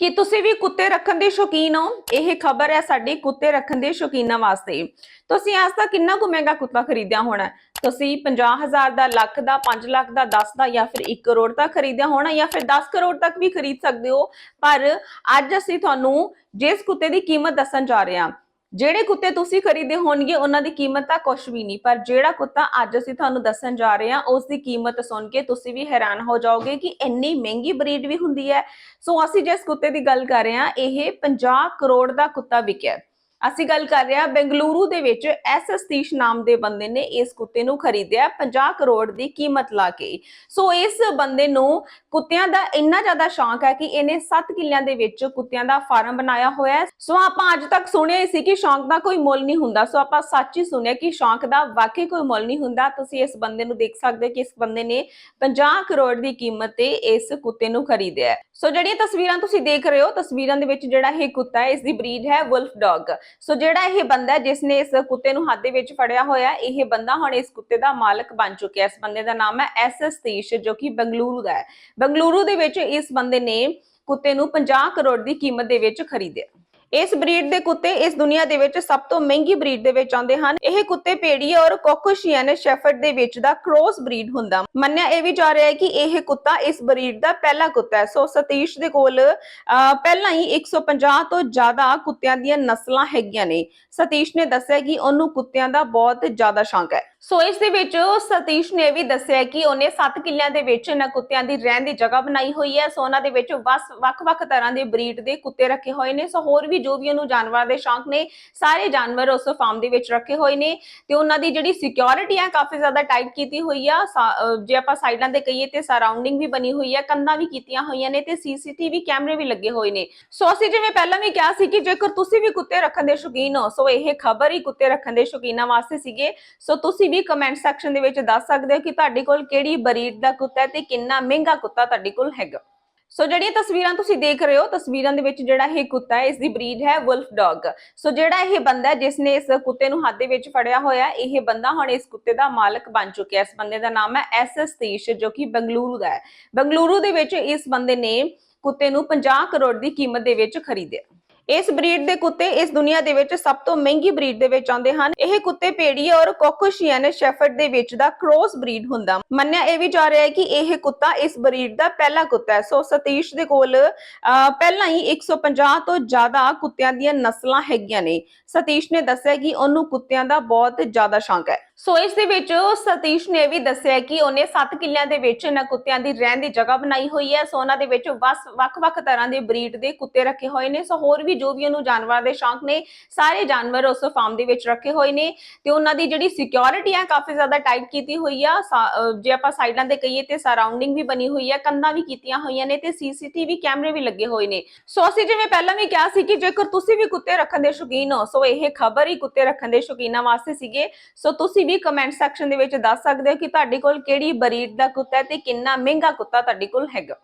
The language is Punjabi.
ਕਿ ਤੁਸੀਂ ਵੀ ਕੁੱਤੇ ਰੱਖਣ ਦੇ ਸ਼ੌਕੀਨ ਹੋ? ਇਹ ਖਬਰ ਹੈ ਸਾਡੀ ਕੁੱਤੇ ਰੱਖਣ ਦੇ ਸ਼ੌਕੀਨਾਂ ਵਾਸਤੇ। ਤੁਸੀਂ ਅੱਜ ਤੱਕ ਕਿੰਨਾ ਕੁ ਮਹਿੰਗਾ ਕੁੱਤਾ ਖਰੀਦਿਆ ਹੋਣਾ ਹੈ? ਤੁਸੀਂ 50000 ਦਾ, ਲੱਖ ਦਾ 5 ਲੱਖ ਦਾ 10 ਦਾ ਜਾਂ ਫਿਰ 1 ਕਰੋੜ ਤੱਕ ਖਰੀਦਿਆ ਹੋਣਾ ਜਾਂ ਫਿਰ 10 ਕਰੋੜ ਤੱਕ ਵੀ ਖਰੀਦ ਸਕਦੇ ਹੋ? ਪਰ ਅੱਜ ਅਸੀਂ ਤੁਹਾਨੂੰ ਜਿਸ ਕੁੱਤੇ ਦੀ ਕੀਮਤ ਦੱਸਣ ਜਾ ਰਹੇ ਹਾਂ ਜਿਹੜੇ ਕੁੱਤੇ ਤੁਸੀਂ ਖਰੀਦੇ ਹੋਣਗੇ, ਉਹਨਾਂ ਦੀ ਕੀਮਤ ਤਾਂ ਕੁਝ ਵੀ ਨਹੀਂ, ਪਰ ਜਿਹੜਾ ਕੁੱਤਾ ਅੱਜ ਅਸੀਂ ਤੁਹਾਨੂੰ ਦੱਸਣ ਜਾ ਰਹੇ ਹਾਂ, ਉਸ ਦੀ ਕੀਮਤ ਸੁਣ ਕੇ ਤੁਸੀਂ ਵੀ ਹੈਰਾਨ ਹੋ ਜਾਓਗੇ ਕਿ ਇੰਨੀ ਮਹਿੰਗੀ ਬਰੀਡ ਵੀ ਹੁੰਦੀ ਹੈ। ਸੋ ਅਸੀਂ ਜਿਸ ਕੁੱਤੇ ਦੀ ਗੱਲ ਕਰ ਰਹੇ ਹਾਂ, ਇਹ 50 ਕਰੋੜ ਦਾ ਕੁੱਤਾ ਵਿਕਿਆ ਅਸੀਂ ਗੱਲ ਕਰ ਰਹੇ ਹਾਂ ਬੈਂਗਲੁਰੂ ਦੇ ਵਿੱਚ ਐਸ ਸਤੀਸ਼ ਨਾਮ ਦੇ ਬੰਦੇ ਨੇ ਇਸ ਕੁੱਤੇ ਨੂੰ ਖਰੀਦਿਆ 50 ਕਰੋੜ ਦੀ ਕੀਮਤ ਲਾ ਕੇ। ਸੋ ਇਸ ਬੰਦੇ ਨੂੰ ਕੁੱਤਿਆਂ ਦਾ ਇੰਨਾ ਜ਼ਿਆਦਾ ਸ਼ੌਂਕ ਹੈ ਕਿ ਇਹਨੇ 7 ਕਿੱਲਿਆਂ ਦੇ ਵਿੱਚ ਕੁੱਤਿਆਂ ਦਾ ਫਾਰਮ ਬਣਾਇਆ ਹੋਇਆ ਹੈ। ਸੋ ਆਪਾਂ ਅੱਜ ਤੱਕ ਸੁਣਿਆ ਹੀ ਸੀ ਕਿ ਸ਼ੌਂਕ ਦਾ ਕੋਈ ਮੁੱਲ ਨਹੀਂ ਹੁੰਦਾ। ਸੋ ਆਪਾਂ ਸੱਚ ਹੀ ਸੁਣਿਆ ਕਿ ਸ਼ੌਂਕ ਦਾ ਵਾਕਈ ਕੋਈ ਮੁੱਲ ਨਹੀਂ ਹੁੰਦਾ। ਤੁਸੀਂ ਇਸ ਬੰਦੇ ਨੂੰ ਦੇਖ ਸਕਦੇ ਹੋ ਕਿ ਇਸ ਬੰਦੇ ਨੇ 50 ਕਰੋੜ ਦੀ ਕੀਮਤ ਤੇ ਇਸ ਕੁੱਤੇ ਨੂੰ ਖਰੀਦਿਆ ਸੋ ਜਿਹੜੀਆਂ ਤਸਵੀਰਾਂ ਤੁਸੀਂ ਦੇਖ ਰਹੇ ਹੋ, ਤਸਵੀਰਾਂ ਦੇ ਵਿੱਚ ਜਿਹੜਾ ਇਹ ਕੁੱਤਾ ਹੈ, ਇਸ ਦੀ ਬਰੀਡ ਹੈ ਵੁਲਫ ਡੌਗ। ਸੋ ਜਿਹੜਾ ਇਹ ਬੰਦਾ ਹੈ ਜਿਸ ਨੇ ਇਸ ਕੁੱਤੇ ਨੂੰ ਹੱਥ ਦੇ ਵਿੱਚ ਫੜਿਆ ਹੋਇਆ ਇਹ ਬੰਦਾ ਹੁਣ ਇਸ ਕੁੱਤੇ ਦਾ ਮਾਲਕ ਬਣ ਚੁੱਕਿਆ ਇਸ ਬੰਦੇ ਦਾ ਨਾਮ ਹੈ ਐਸ ਐਸ ਸਤੀਸ਼ ਜੋ ਕਿ ਬੰਗਲੁਰੂ ਦਾ ਹੈ। ਬੰਗਲੁਰੂ ਦੇ ਵਿੱਚ ਇਸ ਬੰਦੇ ਨੇ ਕੁੱਤੇ ਨੂੰ 50 ਕਰੋੜ ਦੀ ਕੀਮਤ ਦੇ ਵਿੱਚ ਖਰੀਦਿਆ। ਇਸ ਬਰੀਡ ਦੇ ਕੁੱਤੇ ਇਸ ਦੁਨੀਆ ਦੇ ਵਿੱਚ ਸਭ ਤੋਂ ਮਹਿੰਗੀ ਬਰੀਡ ਦੇ ਵਿੱਚ ਆਉਂਦੇ ਹਨ। ਇਹ ਕੁੱਤੇ ਪੇੜੀ ਔਰ ਕੋਕੋਸ਼ੀਅਨ ਸ਼ੈਫਰਡ ਦੇ ਵਿੱਚ ਦਾ ਕ੍ਰੋਸ ਬਰੀਡ ਹੁੰਦਾ। ਮੰਨਿਆ ਇਹ ਵੀ ਜਾ ਰਿਹਾ ਹੈ ਕਿ ਇਹ ਕੁੱਤਾ ਇਸ ਬਰੀਡ ਦਾ ਪਹਿਲਾ ਕੁੱਤਾ ਹੈ। ਸੋ ਸਤੀਸ਼ ਦੇ ਕੋਲ ਪਹਿਲਾਂ ਹੀ 150 ਤੋਂ ਜ਼ਿਆਦਾ ਕੁੱਤਿਆਂ ਦੀਆਂ ਨਸਲਾਂ ਹੈਗੀਆਂ ਨੇ। ਸਤੀਸ਼ ਨੇ ਦੱਸਿਆ ਕਿ ਉਹਨੂੰ ਕੁੱਤਿਆਂ ਦਾ ਬਹੁਤ ਜ਼ਿਆਦਾ ਸ਼ੌਂਕ ਹੈ। ਸੋ ਇਸ ਦੇ ਵਿੱਚ ਸਤੀਸ਼ ਨੇ ਇਹ ਵੀ ਦੱਸਿਆ ਕਿ ਉਹਨੇ 7 ਕਿੱਲਿਆਂ ਦੇ ਵਿੱਚ ਇਹਨਾਂ ਕੁੱਤਿਆਂ ਦੀ ਰਹਿਣ ਦੀ ਜਗ੍ਹਾ ਬਣਾਈ ਹੋਈ ਹੈ। ਸੋ ਉਹਨਾਂ ਦੇ ਵਿੱਚ ਬਸ ਵੱਖ-ਵੱਖ ਤਰ੍ਹਾਂ ਦੇ ਬਰੀਡ ਦੇ ਕੁੱਤੇ ਰੱਖੇ ਹੋਏ ਨੇ। ਸੋ ਹੋਰ ਵੀ ਜੋ ਵੀ ਉਹਨੂੰ ਜਾਨਵਰਾਂ ਦੇ ਸ਼ੌਂਕ ਨੇ, ਸਾਰੇ ਜਾਨਵਰ ਉਸ ਫਾਰਮ ਦੇ ਵਿੱਚ ਰੱਖੇ ਹੋਏ ਨੇ ਤੇ ਉਹਨਾਂ ਦੀ ਜਿਹੜੀ ਸਿਕਿਉਰਿਟੀ ਹੈ ਕਾਫੀ ਜ਼ਿਆਦਾ ਟਾਈਟ ਕੀਤੀ ਹੋਈ ਆ ਜੇ ਆਪਾਂ ਸਾਈਡਾਂ ਤੇ ਕਹੀਏ ਤੇ ਸਰਾਊਂਡਿੰਗ ਵੀ ਬਣੀ ਹੋਈ ਹੈ ਕੰਧਾਂ ਵੀ ਕੀਤੀਆਂ ਹੋਈਆਂ ਨੇ ਤੇ ਸੀਸੀਟੀਵੀ ਕੈਮਰੇ ਵੀ ਲੱਗੇ ਹੋਏ ਨੇ। ਸੋ ਅਸੀਂ ਜਿਵੇਂ ਪਹਿਲਾਂ ਵੀ ਕਿਹਾ ਸੀ ਕਿ ਜੇਕਰ ਤੁਸੀਂ ਵੀ ਕੁੱਤੇ ਰੱਖਣ ਦੇ ਸ਼ੌਕੀਨ ਹੋ, ਸੋ ਇਹ ਖਬਰ ਹੀ ਕੁੱਤੇ ਰੱਖਣ ਦੇ ਸ਼ੌਕੀਨਾਂ ਵਾਸਤੇ ਸੀਗੇ। ਸੋ ਤੁਸੀਂ ਵੀ ਕਮੈਂਟ ਸੈਕਸ਼ਨ ਦੇ ਵਿੱਚ ਦੱਸ ਸਕਦੇ ਹੋ ਕਿ ਤੁਹਾਡੇ ਕੋਲ ਕਿਹੜੀ ਬਰੀਡ ਦਾ ਕੁੱਤਾ ਤੇ ਕਿੰਨਾ ਮਹਿੰਗਾ ਕੁੱਤਾ ਤੁਹਾਡੇ ਕੋਲ ਹੈਗਾ। ਸੋ ਜਿਹੜੀਆਂ ਤਸਵੀਰਾਂ ਤੁਸੀਂ ਦੇਖ ਰਹੇ ਹੋ, ਤਸਵੀਰਾਂ ਦੇ ਵਿੱਚ ਜਿਹੜਾ ਇਹ ਕੁੱਤਾ ਹੈ ਇਸ ਦੀ ਬਰੀਡ ਹੈ ਵੁਲਫ ਡੌਗ ਸੋ ਜਿਹੜਾ ਇਹ ਬੰਦਾ ਹੈ, ਜਿਸ ਨੇ ਇਸ ਕੁੱਤੇ ਨੂੰ ਹੱਥ ਦੇ ਵਿੱਚ ਫੜਿਆ ਹੋਇਆ, ਇਹ ਬੰਦਾ ਹੁਣ ਇਸ ਕੁੱਤੇ ਦਾ ਮਾਲਕ ਬਣ ਚੁੱਕਿਆ ਇਸ ਬੰਦੇ ਦਾ ਨਾਮ ਹੈ ਐਸ ਐਸ ਸਤੀਸ਼ ਜੋ ਕਿ ਬੰਗਲੁਰੂ ਦਾ ਹੈ। ਬੰਗਲੁਰੂ ਦੇ ਵਿੱਚ ਇਸ ਬੰਦੇ ਨੇ ਕੁੱਤੇ ਨੂੰ 50 ਕਰੋੜ ਦੀ ਕੀਮਤ ਦੇ ਵਿੱਚ ਖਰੀਦਿਆ। ਇਸ ਬਰੀਡ ਦੇ ਕੁੱਤੇ ਇਸ ਦੁਨੀਆ ਦੇ ਵਿੱਚ ਸਭ ਤੋਂ ਮਹਿੰਗੀ ਬਰੀਡ ਦੇ ਵਿੱਚ ਆਉਂਦੇ ਹਨ। ਇਹ ਕੁੱਤੇ ਪੇੜੀ ਔਰ ਕੋਕੋਸ਼ੀਅਨ ਸ਼ੈਫਰਡ ਦੇ ਵਿੱਚ ਦਾ ਕ੍ਰੋਸ ਬਰੀਡ ਹੁੰਦਾ। ਮੰਨਿਆ ਇਹ ਵੀ ਜਾ ਰਿਹਾ ਹੈ ਕਿ ਇਹ ਕੁੱਤਾ ਇਸ ਬਰੀਡ ਦਾ ਪਹਿਲਾ ਕੁੱਤਾ ਹੈ। ਸੋ ਸਤੀਸ਼ ਦੇ ਕੋਲ ਪਹਿਲਾਂ ਹੀ 150 ਤੋਂ ਜ਼ਿਆਦਾ ਕੁੱਤਿਆਂ ਦੀਆਂ ਨਸਲਾਂ ਹੈਗੀਆਂ ਨੇ। ਸਤੀਸ਼ ਨੇ ਦੱਸਿਆ ਕਿ ਉਹਨੂੰ ਕੁੱਤਿਆਂ ਦਾ ਬਹੁਤ ਜ਼ਿਆਦਾ ਸ਼ੌਂਕ ਹੈ। ਸੋ ਇਸ ਦੇ ਵਿੱਚ ਸਤੀਸ਼ ਨੇ ਇਹ ਵੀ ਦੱਸਿਆ ਕਿ ਉਹਨੇ 7 ਕਿੱਲਿਆਂ ਦੇ ਵਿੱਚ ਇਹਨਾਂ ਕੁੱਤਿਆਂ ਦੀ ਰਹਿਣ ਦੀ ਜਗ੍ਹਾ ਬਣਾਈ ਹੋਈ ਹੈ। ਸੋ ਉਹਨਾਂ ਦੇ ਵਿੱਚ ਬਸ ਵੱਖ-ਵੱਖ ਤਰ੍ਹਾਂ ਦੇ ਬਰੀਡ ਦੇ ਕੁੱਤੇ ਰੱਖੇ ਹੋਏ ਨੇ। ਸੋ ਹੋਰ ਵੀ ਜੋ ਵੀ ਉਹਨੂੰ ਜਾਨਵਰਾਂ ਦੇ ਸ਼ੌਂਕ ਨੇ, ਸਾਰੇ ਜਾਨਵਰ ਉਸ ਫਾਰਮ ਦੇ ਵਿੱਚ ਰੱਖੇ ਹੋਏ ਨੇ। ਤੇ ਉਹਨਾਂ ਦੀ ਜਿਹੜੀ ਸਿਕਿਉਰਿਟੀ ਹੈ ਕਾਫੀ ਜ਼ਿਆਦਾ ਟਾਈਟ ਕੀਤੀ ਹੋਈ ਆ। ਜੇ ਆਪਾਂ ਸਾਈਡਾਂ ਤੇ ਕਹੀਏ ਤੇ ਸਰਾਊਂਡਿੰਗ ਵੀ ਬਣੀ ਹੋਈ ਹੈ ਕੰਧਾਂ ਵੀ ਕੀਤੀਆਂ ਹੋਈਆਂ ਨੇ ਤੇ ਸੀਸੀਟੀਵੀ ਕੈਮਰੇ ਵੀ ਲੱਗੇ ਹੋਏ ਨੇ। ਸੋ ਅਸੀਂ ਜਿਵੇਂ ਪਹਿਲਾਂ ਵੀ ਕਿਹਾ ਸੀ ਕਿ ਜੇਕਰ ਤੁਸੀਂ ਵੀ ਕੁੱਤੇ ਰੱਖਣ ਦੇ ਸ਼ੌਕੀਨ ਹੋ, ਸੋ ਇਹ ਖਬਰ ਹੀ ਕੁੱਤੇ ਰੱਖਣ ਦੇ ਸ਼ੌਕੀਨਾਂ ਵਾਸਤੇ ਸੀਗੇ। ਸੋ ਤੁਸੀਂ ਵੀ ਕਮੈਂਟ ਸੈਕਸ਼ਨ ਦੇ ਵਿੱਚ ਦੱਸ ਸਕਦੇ ਹੋ ਕਿ ਤੁਹਾਡੇ ਕੋਲ ਕਿਹੜੀ ਬਰੀਡ ਦਾ ਕੁੱਤਾ ਹੈ ਤੇ ਕਿੰਨਾ ਮਹਿੰਗਾ ਕੁੱਤਾ ਤੁਹਾਡੇ ਕੋਲ ਹੈਗਾ।